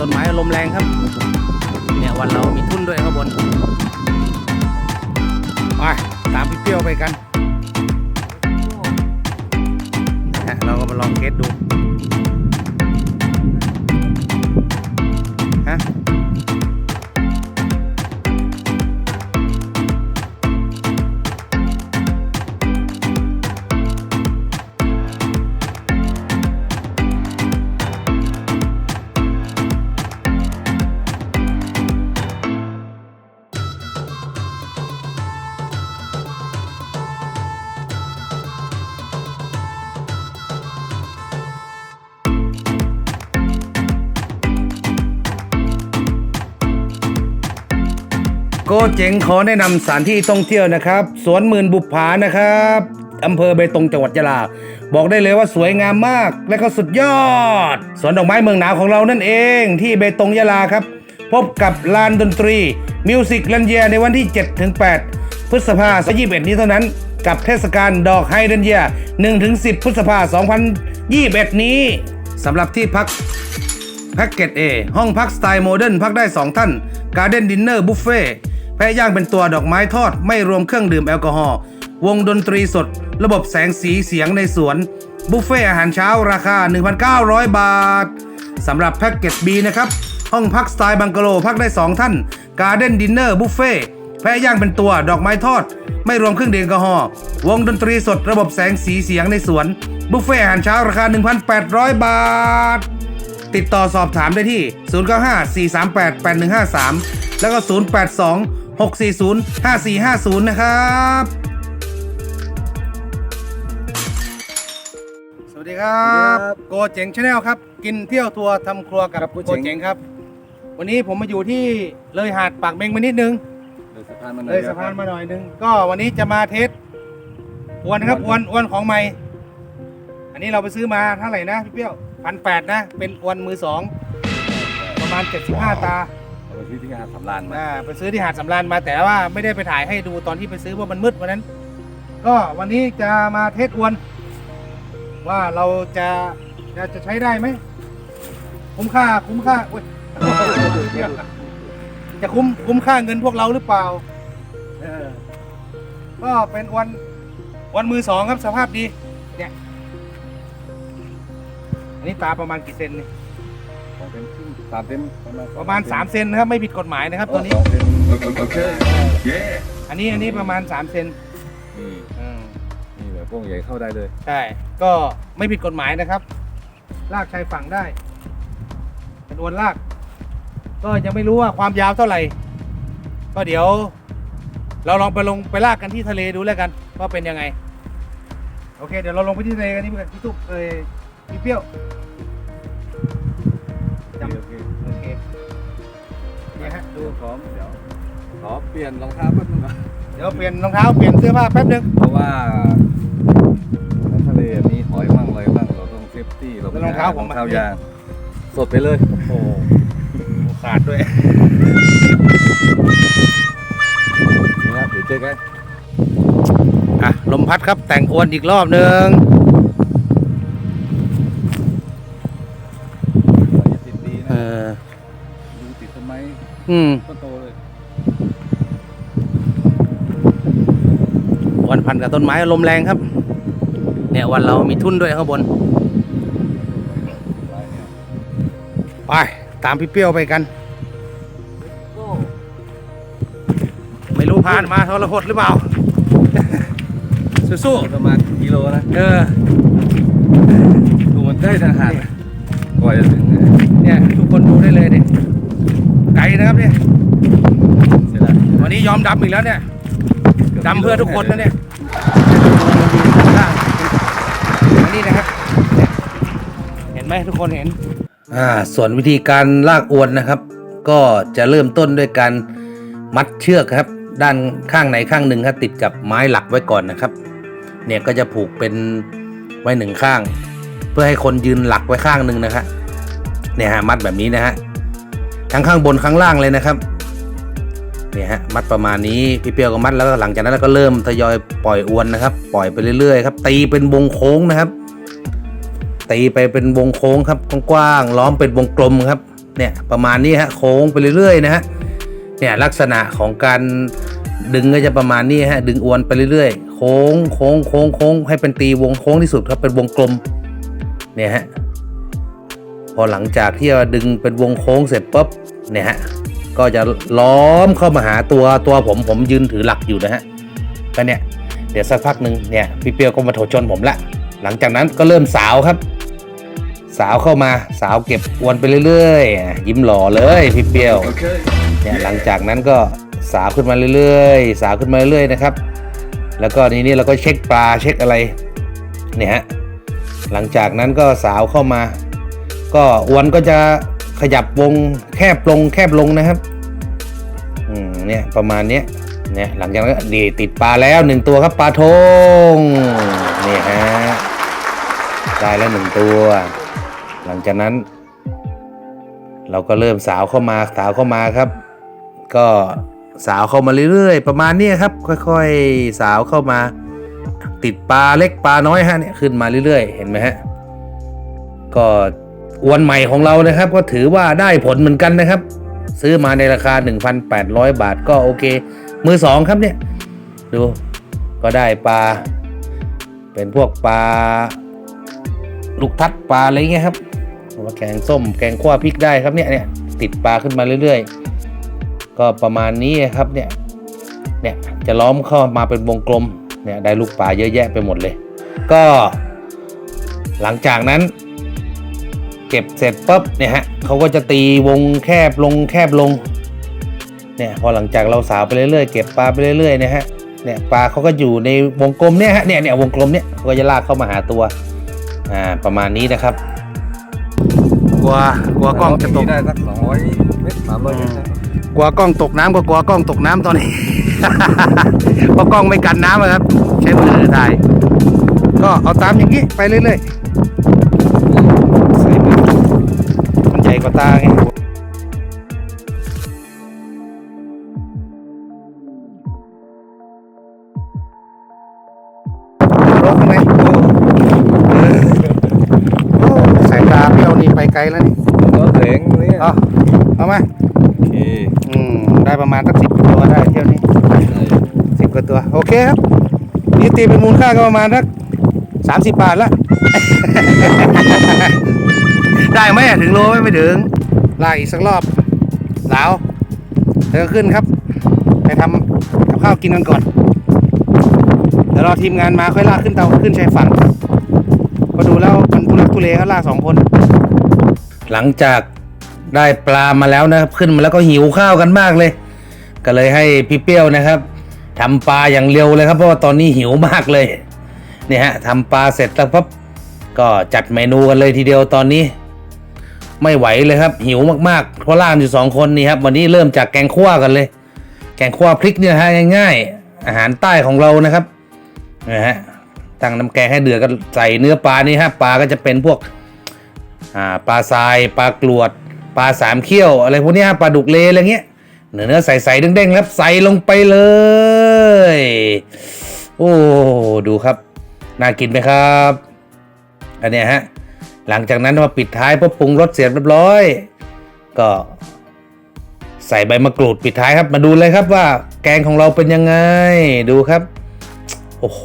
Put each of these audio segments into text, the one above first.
ต้นไม้ลมแรงครับเนี่ยวันเรามีทุ่นด้วยข้างบนไปตามพี่เปรี้ยวไปกันนะฮะเราก็มาลองเก็ตดู กเจ๋งขอแนะนำสถานที่ท่องเที่ยวนะครับ สวนหมื่นบุปผานะครับอำเภอเบตงจังหวัดยะลา บอกได้เลยว่าสวยงามมาก และก็สุดยอด สวนดอกไม้เมืองหนาวของเรานั่นเอง ที่เบตงยะลาครับ พบกับลานดนตรีมิวสิกลันเยียในวันที่7-8พฤษภาคม21 นี้เท่านั้นกับเทศกาลดอกไฮเดนเยีย1-10 พฤษภาคม2021 นี้สำหรับที่พักแพ็กเกจ A ห้องพักสไตล์โมเดิร์นพักได้ 2 ท่าน การ์เด้นดินเนอร์บุฟเฟ่ แพะย่างเป็นตัวดอกไม้ทอดไม่รวมเครื่องดื่มแอลกอฮอล์วงดนตรีสด ระบบแสงสีเสียงในสวน บุฟเฟ่อาหารเช้าราคา 1,900 บาทสำหรับแพ็กเกจ B นะครับ ห้องพักสไตล์บังกะโลพักได้ 2 ท่าน การ์เด้นดินเนอร์บุฟเฟ่แพะย่างเป็นตัวดอกไม้ทอด ไม่รวมเครื่องดื่มแอลกอฮอล์วงดนตรีสด ระบบแสงสีเสียงในสวน บุฟเฟ่อาหารเช้าราคา 1,800 บาท ติดต่อสอบถามได้ที่ 095 438 8153 แล้วก็ 082 640 5450 นะครับ สวัสดีครับ โกเจ๋งชาแนลครับ กินเที่ยวทัวร์ทำครัวกับครับโกโกเจ๋งเจ๋งครับ วันนี้ผมมาอยู่ที่เลยหาดปากเมงมานิดนึง เลยสะพานมาหน่เลอยยสะพานมาหน่อยนึง ก็วันนี้จะมาเทสอวนครับอวนอวนของใหม่ อันนี้เราไปซื้อมาเท่าไหร่นะพี่เปรี้ยวพันแปดนะ เป็นอวนมือสอง ประมาณ 75 ตา เอาไปที่งานสำรานมาอ่าไปซื้อที่หาดสำราญมาแต่ว่าไม่ได้ไปถ่ายให้ดูตอนที่ไปซื้อเพราะมันมืดวันนั้น ก็วันนี้จะมาเทสอวน ว่าเราจะจะจะใช้ได้ไหมคุ้มค่าคุ้มค่าอุ๊ยจะคุ้มคุ้มค่าเงินพวกเราหรือเปล่าเออก็เป็นอวนอวนมือสองครับสภาพดี เนี่ยอันนี้ตาประมาณกี่เซนเนครึ่ง สามเซนประมาณ3เซนนะครับไม่ผิดกฎหมายนะครับตัวนี้สองเซนโอเคอันนี้อันนี้ประมาณ3เซนนี่อืมนี่แบบพวกใหญ่เข้าได้เลย ใช่ก็ไม่ผิดกฎหมายนะครับ ลากชายฝั่งได้เป็นอวนลาก ก็ยังไม่รู้ว่าความยาวเท่าไหร่ ก็เดี๋ยว เราลองไปลงไปลากกันที่ทะเลดูแล้วกันว่าเป็นยังไง โอเค เดี๋ยวเราลงไปที่ทะเลกันนี่เพื่อนพี่ตุ๊กเอ้ยพี่เปรี้ยว พร้อมเดี๋ยวขอเปลี่ยนรองเท้าแป๊บนึงก่อนเดี๋ยวเปลี่ยนรองเท้าเปลี่ยนเสื้อผ้าแป๊บนึงเพราะว่าน้ำทะเลมีหอยมั่งอะไรมั่งเราต้องเซฟตี้เราแล้วรองเท้าผมรอะองเท้ายางสดไปเลยโอ้โหขาดด้วยนี่ครับเดี๋ยวเจอกัน อะลมพัดครับแต่งอวนอีกรอบหนึ่ง อืมต้นโตเลยอวนพันกับต้นไม้ลมแรงครับ เนี่ยวันเรามีทุ่นด้วยข้างบนลายเนี่ยไป ตามพี่เปรี้ยวไปกันโอ้ไม่รู้ผ่านมาทรหดหรือเปล่า สู้ประมาณกิโลนะๆเออ ดูมันได้ทางหาดนะกว่าจะถึงนะเนี่ย ทุกคนดูได้เลยเนี่ย ไกลนะครับเนี่ยเสียดายวันนี้ยอมดำอีกแล้วเนี่ยดำเพื่อทุกคนนะเนี่ยอันนี้นะครับเนี่ยเห็นไหมทุกคนเห็น อ่า ส่วนวิธีการลากอวนนะครับ ก็จะเริ่มต้นด้วยการมัดเชือกครับ ด้านข้างไหนข้างหนึ่งครับติดกับไม้หลักไว้ก่อนนะครับ เนี่ยก็จะผูกเป็นไว้หนึ่งข้าง เพื่อให้คนยืนหลักไว้ข้างหนึ่งนะครับเนี่ยฮะมัดแบบนี้นะฮะ ทั้งข้างบนข้างล่างเลยนะครับเนี่ยฮะมัดประมาณนี้พี่เปียวก็มัดแล้วก็หลังจากนั้นเราก็เริ่มทยอยปล่อยอวนนะครับ ปล่อยไปเรื่อยๆครับตีเป็นวงโค้งนะครับ ตีไปเป็นวงโค้งครับกว้างๆล้อมเป็นวงกลมครับเนี่ยประมาณนี้ฮะโค้งไปเรื่อยๆนะฮะเนี่ยลักษณะของการดึงก็จะประมาณนี้ฮะดึงอวนไปเรื่อยๆ โค้งโค้งโค้งโค้งให้เป็นตีวงโค้งที่สุดครับเป็นวงกลมเนี่ยฮะ พอหลังจากที่เราดึงเป็นวงโค้งเสร็จปุ๊บเนี่ยฮะก็จะล้อมเข้ามาหาตัวตัวผมผมยืนถือหลักอยู่นะฮะก็เนี่ยเดี๋ยวสักพักหนึ่งเนี่ยพี่เปียวก็มาโถชนผมละหลังจากนั้นก็เริ่มสาวครับ สาวเข้ามาสาวเก็บอวนไปเรื่อยๆ ยิ้มหล่อเลยพี่เปียวเนี่ยหลังจากนั้นก็สาวขึ้นมาเรื่อยๆ สาวขึ้นมาเรื่อยๆนะครับ แล้วก็นี่นี่เราก็เช็คปลาเช็คอะไรเนี่ยฮะหลังจากนั้นก็สาวเข้ามา ก็อวนก็จะขยับวงแคบลงแคบลงนะครับอืมเนี่ยประมาณเนี้ยเนี่ยหลังจากนั้นดีติดปลาแล้วหนึ่งตัวครับปลาทงนี่ฮะได้แล้วหนึ่งตัว หลังจากนั้น เราก็เริ่มสาวเข้ามาสาวเข้ามาครับ ก็สาวเข้ามาเรื่อยๆ ประมาณนี้ครับ ค่อยๆสาวเข้ามา ติดปลาเล็กปลาน้อยฮะเนี่ยขึ้นมาเรื่อยๆ เห็นไหมฮะก็ วนใหม่ของเรานะครับ ก็ถือว่าได้ผลเหมือนกันนะครับ ซื้อมาในราคา 1,800 บาทก็โอเค มือสองครับเนี่ยดูก็ได้ปลา เป็นพวกปลาลูกทัดปลาอะไรเงี้ยครับมาแกงส้มแกงขั่วพริกได้ครับเนี่ยเนี่ยติดปลาขึ้นมาเรื่อยๆ ก็ประมาณนี้ครับเนี่ยเนี่ยจะล้อมเข้ามาเป็นวงกลมเนี่ยได้ลูกปลาเยอะแยะไปหมดเลย ก็หลังจากนั้น เก็บเสร็จปุ๊บเนี่ยฮะเขาก็จะตีวงแคบลงแคบลงเนี่ยพอหลังจากเราสาวไปเรื่อยๆเก็บปลาไปเรื่อยๆเนะฮะเนี่ยปลาเขาก็อยู่ในวงกลมเนี่ยฮะเนี่ยเนี่ยวงกลมเนี่ยเขาก็จะลากเข้ามาหาตัวอ่าประมาณนี้นะครับกลัวกลัวกล้องจะตกได้สักสองร้อยเมตรสามร้อยเมตรนะกลัวกล้องตกน้ำก็กลัวกล้องตกน้ำตอนนี้เพราะกล้องไม่กันน้ำอะครับ ใช้มือถ่าย ก็เอาตามอย่างนี้ไปเรื่อยๆใส่มือมันใหญ่ กว่าตาไงรถข้างในโอ้เออโอ้สายตาเปรี้ยวนี่ไปไกลแล้วนี่รถแสงเนี่ยเอาเอามาโอเคอืมได้ประมาณสักสิบตัวได้เที่ยวนี้ได้สิบกว่าตัว โอเคครับ นี่ตีเป็นมูลค่าก็ประมาณสักสามสิบบาทละได้ไหมอะ ถึงโลไหมไม่ถึง ลากอีกสักรอบสาวเดินขึ้นครับ ไปทำกับข้าวกินกันก่อนเดี๋ยวรอทีมงานมาค่อยลากขึ้นเตาขึ้นชายฝั่ง ก็ดูแล้วมันทุลักทุเลเขาลากสองคน หลังจากได้ปลามาแล้วนะครับขึ้นมาแล้วก็หิวข้าวกันมากเลย ก็เลยให้พี่เปี้ยวนะครับทำปลาอย่างเร็วเลยครับเพราะว่าตอนนี้หิวมากเลยเนี่ยฮะทำปลาเสร็จแล้วปั๊บก็จัดเมนูกันเลยทีเดียวตอนนี้ ไม่ไหวเลยครับ หิวมากๆ เพราะล่ามอยู่สองคนนี่ครับ วันนี้เริ่มจากแกงคั่วกันเลย แกงคั่วพริกเนี่ยฮะง่ายๆ อาหารใต้ของเรานะครับนะฮะตั้งน้ำแกงให้เดือดก็ใส่เนื้อปลานี่ฮะปลาก็จะเป็นพวกปลาทรายปลากรวดปลาสามเขี้ยว อะไรพวกนี้ปลาดุกเลอะไรเงี้ยเนื้อเนื้อใสๆเด้งๆครับใส่ลงไปเลย โอ้ดูครับ น่ากินไหมครับ อันเนี้ยฮะ หลังจากนั้นมาปิดท้ายพอปรุงรสเสร็จเรียบร้อย ก็ใส่ใบมะกรูดปิดท้ายครับ มาดูเลยครับว่าแกงของเราเป็นยังไงดูครับ โอ้โห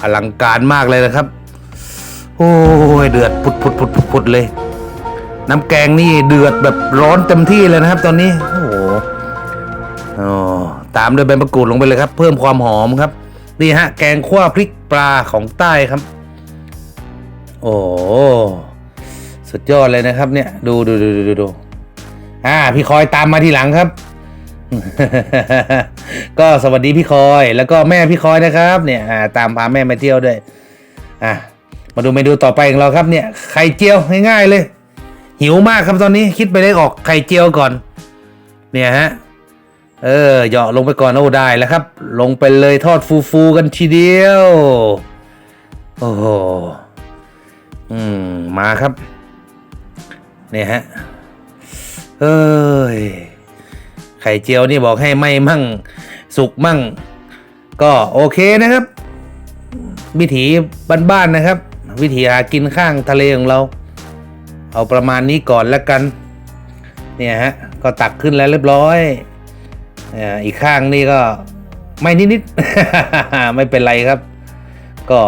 อลังการมากเลยนะครับ โอ้ยเดือดปุดปุดปุดปุดปุดเลย น้ำแกงนี่เดือดแบบร้อนเต็มที่เลยนะครับ ตอนนี้ โอ้โหอ๋อตามด้วยใบมะกรูดลงไปเลยครับ เพิ่มความหอมครับ นี่ฮะ แกงขั่วพริกปลาของใต้ครับ โอ้โหสุดยอดเลยนะครับ เนี่ยดูดูดูดูดูดูอ่า พี่คอยตามมาทีหลังครับ ก็สวัสดีพี่คอย แล้วก็แม่พี่คอยนะครับ เนี่ยอ่าตามพาแม่มาเที่ยวด้วย อะมาดูเมนูต่อไปของเราครับเนี่ยไข่เจียวง่ายๆเลย หิวมากครับตอนนี้คิดไปได้ออกไข่เจียวก่อน เนี่ยฮะเออเหยาะลงไปก่อนโอ้ได้แล้วครับ ลงไปเลยทอดฟูๆกันทีเดียว โอ้โห อืม มาครับ เนี่ยฮะ เอ้ย ไข่เจียวนี่บอกให้ไม่มั่ง สุกมั่ง ก็โอเคนะครับ วิถีบ้านๆนะครับ วิถีหากินข้างทะเลของเรา เอาประมาณนี้ก่อนแล้วกัน เนี่ยฮะ ก็ตักขึ้นแล้วเรียบร้อยอ่าอีกข้างนี่ก็ไม่นิดๆ ไม่เป็นไรครับ ก็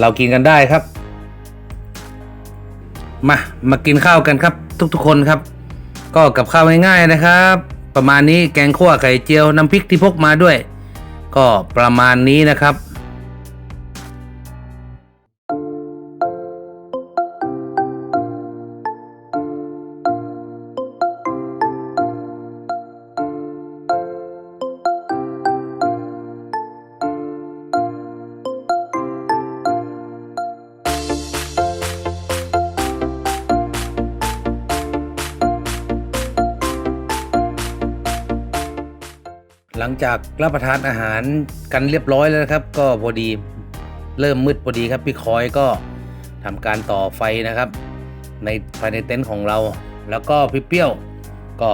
เรากินกันได้ครับ มามากินข้าวกันครับ ทุกๆคนครับ ก็กับข้าวง่ายๆนะครับ ประมาณนี้แกงขั่วไข่เจียวน้ำพริกที่พกมาด้วย ก็ประมาณนี้นะครับ หลังจากรับประทานอาหารกันเรียบร้อยแล้วนะครับ ก็พอดีเริ่มมืดพอดีครับพี่คอยก็ทำการต่อไฟนะครับ ในภายในเต็นท์ของเรา แล้วก็พี่เปี้ยวก็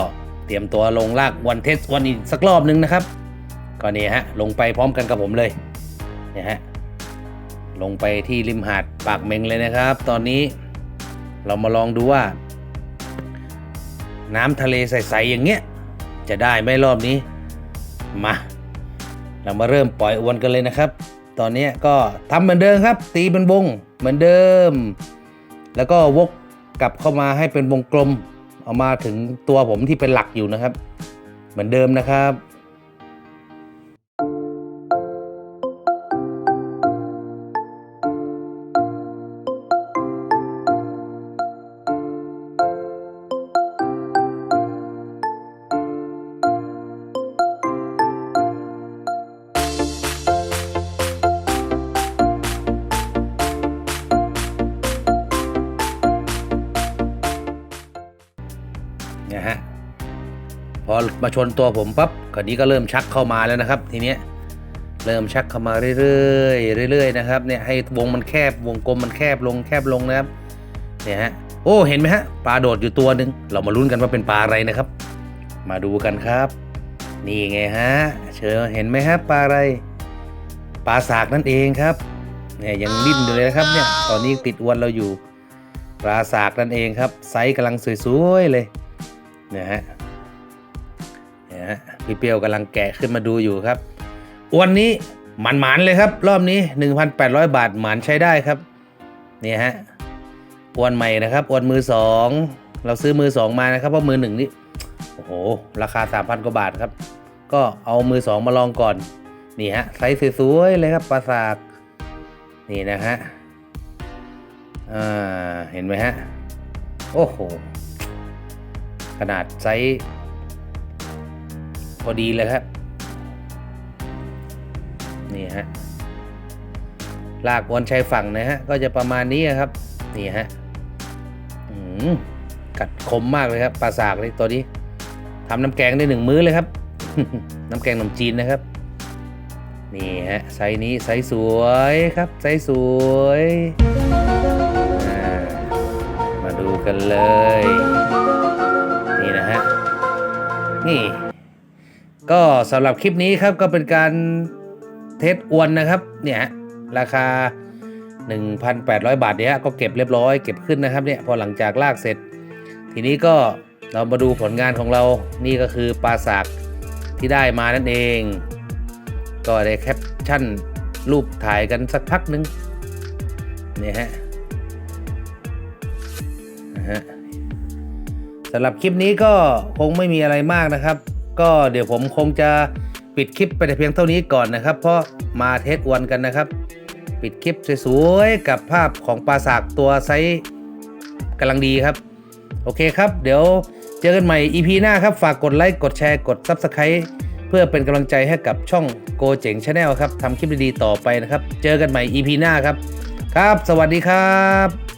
เตรียมตัวลงลากวันเทสวันอีกสักรอบนึงนะครับ ก็นี่ฮะลงไปพร้อมกันกับผมเลยเนี่ยฮะลงไปที่ริมหาดปากเมงเลยนะครับ ตอนนี้เรามาลองดูว่า น้ำทะเลใสๆอย่างเงี้ยจะได้ไหมรอบนี้ มา เรามาเริ่มปล่อยอวนกันเลยนะครับ ตอนนี้ก็ทำเหมือนเดิมครับ ตีเป็นวงเหมือนเดิม แล้วก็วกกลับเข้ามาให้เป็นวงกลม เอามาถึงตัวผมที่เป็นหลักอยู่นะครับ เหมือนเดิมนะครับ อมาชนตัวผมปั๊บคราวนี้ก็เริ่มชักเข้ามาแล้วนะครับ ทีเนี้ยเริ่มชักเข้ามาเรื่อยๆเรื่อยๆนะครับเนี่ยให้วงมันแคบวงกลมมันแคบลงแคบลงนะครับเนี่ยฮะโอ้เห็นไหมฮะปลาโดดอยู่ตัวหนึ่งเรามาลุ้นกันว่าเป็นปลาอะไรนะครับ มาดูกันครับ นี่ไงฮะเชิญเห็นไหมฮะปลาอะไรปลาสากนั่นเองครับเนี่ยยังดิ้นอยู่เลยนะครับเนี่ยตอนนี้ติดอวนเราอยู่ปลาสากนั่นเองครับไซส์กำลังสวยๆเลยเนี่ยฮะ ฮะพี่เปียวกำลังแกะขึ้นมาดูอยู่ครับอวนนี้หมันหมานๆเลยครับ รอบนี้ 1,800 บาทหมานใช้ได้ครับเนี่ยฮะอวนใหม่นะครับอวนมือสองเราซื้อมือสองมานะครับเพราะมือหนึ่งนี่โอ้โหราคา 3,000กว่าบาทครับ ก็เอามือสองมาลองก่อนนี่ฮะไซส์สวยๆเลยครับปลาสากนี่นะฮะอ่าเห็นไหมฮะโอ้โหขนาดไซส์ พอดีเลยครับ นี่ฮะ ลากวนชายฝั่งนะฮะ ก็จะประมาณนี้ครับ นี่ฮะอืมกัดคมมากเลยครับปลาสากเลยตัวนี้ทำน้ำแกงได้หนึ่งมื้อเลยครับ น้ำแกงขนมจีนนะครับ นี่ฮะไซส์นี้ไซส์สวยครับไซส์สวยมาดูกันเลย นี่นะฮะ นี่ ก็สำหรับคลิปนี้ครับก็เป็นการเทสอวนนะครับ เนี่ยราคา 1,800 บาทเนี่ยก็เก็บเรียบร้อยเก็บขึ้นนะครับเนี่ยพอหลังจากลากเสร็จ ทีนี้ก็เรามาดูผลงานของเรานี่ก็คือปลาสากที่ได้มานั่นเอง ก็ได้แคปชั่นรูปถ่ายกันสักพักนึงเนี่ยฮะนะฮะสำหรับคลิปนี้ก็คงไม่มีอะไรมากนะครับ ก็เดี๋ยวผมคงจะปิดคลิปไปแต่เพียงเท่านี้ก่อนนะครับ เพราะมาเทสอวนกันนะครับ ปิดคลิปสวยๆกับภาพของปลาสากตัวไซส์กำลังดีครับ โอเคครับ เดี๋ยวเจอกันใหม่ EP หน้าครับ ฝากกดไลค์กดแชร์กด Subscribe เพื่อเป็นกำลังใจให้กับช่องโกเจ๋งชาแนลครับทำคลิปดีๆต่อไปนะครับ เจอกันใหม่ EP หน้าครับ ครับ สวัสดีครับ